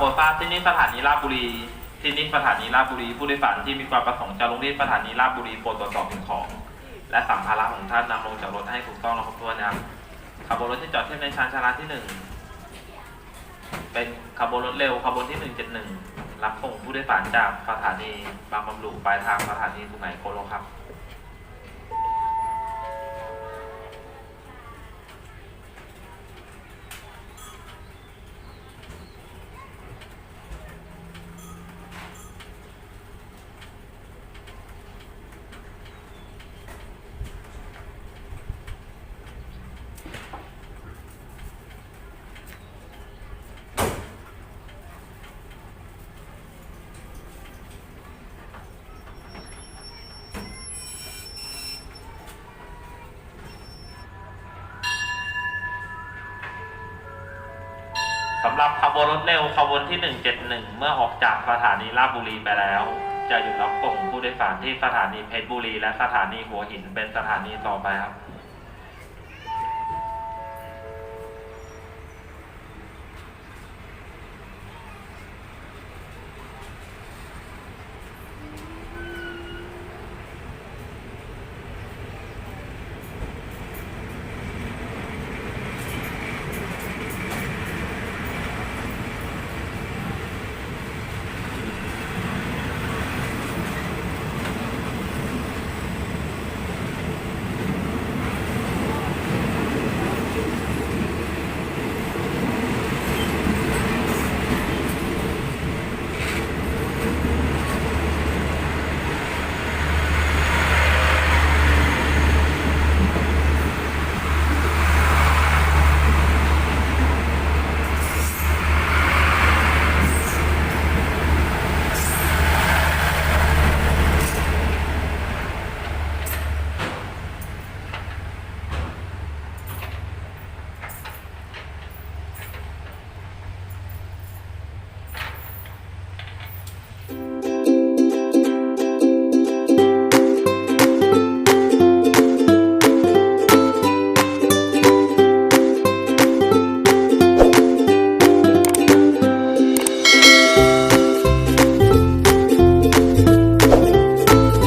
สารโปรดทราบที่นี่สถานีราชบุรี ที่นี่สถานีราชบุรี ผู้โดยสารที่มีความประสงค์จะลงที่สถานีราชบุรีโปรดตรวจสอบสิ่งของ และสัมภาระของท่านนำลงจากรถให้ถูกต้องและครบถ้วนนะครับขบวนรถที่จอดเทียบในชานชาลาที่หนึ่งเป็นขบวนรถเร็วขบวนที่หนึ่งเจ็ดหนึ่งรับส่งผู้โดยสารจากสถานีบางบำรุงปลายทางสถานีสุไหงโกลกครับ สำหรับขบวนรถเร็วขบวนที่ 171 เมื่อออกจากสถานีราชบุรีไปแล้ว จะหยุดรับส่งผู้โดยสารที่สถานีเพชรบุรี และสถานีหัวหินเป็นสถานีต่อไปครับ